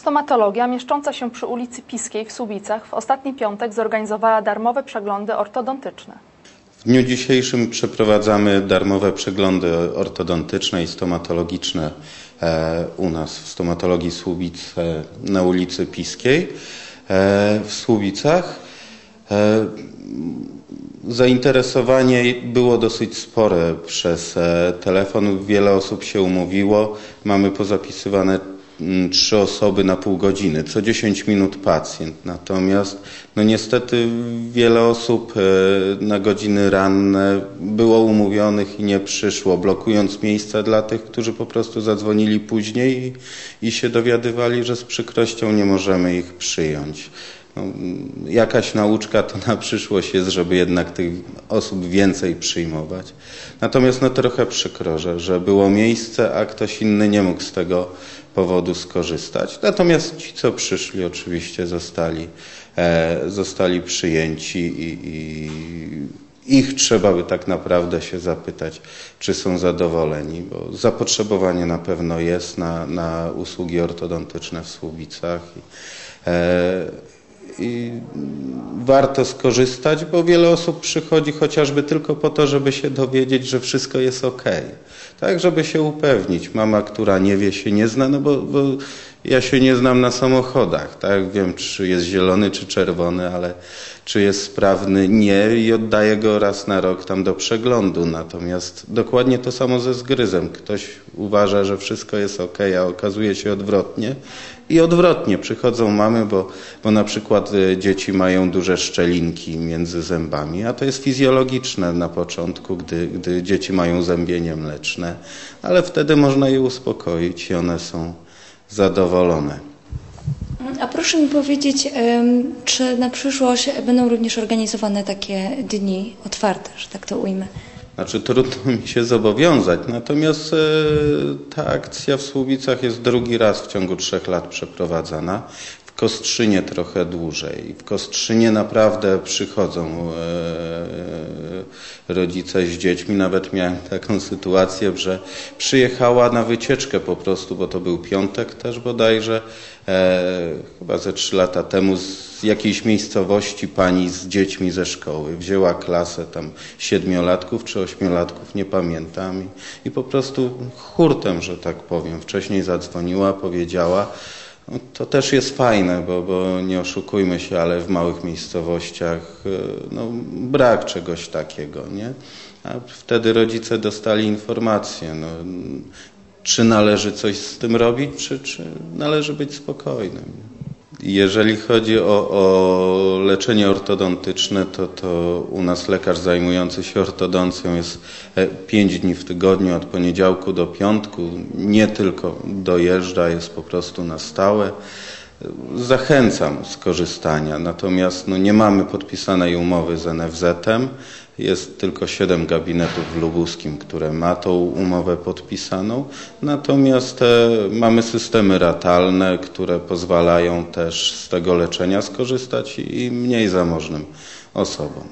Stomatologia mieszcząca się przy ulicy Piskiej w Słubicach w ostatni piątek zorganizowała darmowe przeglądy ortodontyczne. W dniu dzisiejszym przeprowadzamy darmowe przeglądy ortodontyczne i stomatologiczne e, u nas w stomatologii Słubic e, na ulicy Piskiej e, w Słubicach. Zainteresowanie było dosyć spore przez telefon. Wiele osób się umówiło. Mamy pozapisywane trzy osoby na pół godziny, co 10 minut pacjent. Natomiast no niestety wiele osób e, na godziny ranne było umówionych i nie przyszło, blokując miejsca dla tych, którzy po prostu zadzwonili później i, i się dowiadywali, że z przykrością nie możemy ich przyjąć. No, jakaś nauczka to na przyszłość jest, żeby jednak tych osób więcej przyjmować. Natomiast no trochę przykro, że, że było miejsce, a ktoś inny nie mógł z tego powodu skorzystać. Natomiast ci, co przyszli, oczywiście zostali, e, zostali przyjęci i, i ich trzeba by tak naprawdę się zapytać, czy są zadowoleni, bo zapotrzebowanie na pewno jest na, na usługi ortodontyczne w Słubicach. E, i warto skorzystać, bo wiele osób przychodzi chociażby tylko po to, żeby się dowiedzieć, że wszystko jest ok. Tak, żeby się upewnić. Mama, która nie wie, się nie zna, no bo, bo ja się nie znam na samochodach, tak? Wiem, czy jest zielony, czy czerwony, ale czy jest sprawny, nie i oddaję go raz na rok tam do przeglądu. Natomiast dokładnie to samo ze zgryzem. Ktoś uważa, że wszystko jest ok, a okazuje się odwrotnie. I odwrotnie przychodzą mamy, bo, bo na przykład y, dzieci mają duże szczelinki między zębami, a to jest fizjologiczne na początku, gdy, gdy dzieci mają zębienie mleczne, ale wtedy można je uspokoić i one są zadowolone. A proszę mi powiedzieć, czy na przyszłość będą również organizowane takie dni otwarte, że tak to ujmę? Znaczy trudno mi się zobowiązać, natomiast e, ta akcja w Słubicach jest drugi raz w ciągu trzech lat przeprowadzana. Kostrzynie trochę dłużej. W Kostrzynie naprawdę przychodzą e, rodzice z dziećmi. Nawet miałem taką sytuację, że przyjechała na wycieczkę po prostu, bo to był piątek też bodajże, e, chyba ze trzy lata temu z jakiejś miejscowości pani z dziećmi ze szkoły. Wzięła klasę tam siedmiolatków czy ośmiolatków, nie pamiętam. I po prostu hurtem, że tak powiem, wcześniej zadzwoniła, powiedziała, no, to też jest fajne, bo, bo nie oszukujmy się, ale w małych miejscowościach e, no, brak czegoś takiego, nie? A wtedy rodzice dostali informację, no, czy należy coś z tym robić, czy, czy należy być spokojnym. Jeżeli chodzi o, o, leczenie ortodontyczne, to, to u nas lekarz zajmujący się ortodoncją jest 5 e, dni w tygodniu, od poniedziałku do piątku. Nie tylko dojeżdża, jest po prostu na stałe. Zachęcam skorzystania, natomiast no, nie mamy podpisanej umowy z NFZ-em. Jest tylko siedem gabinetów w Lubuskim, które ma tą umowę podpisaną. Natomiast e, mamy systemy ratalne, które pozwalają też z tego leczenia skorzystać i mniej zamożnym osobom.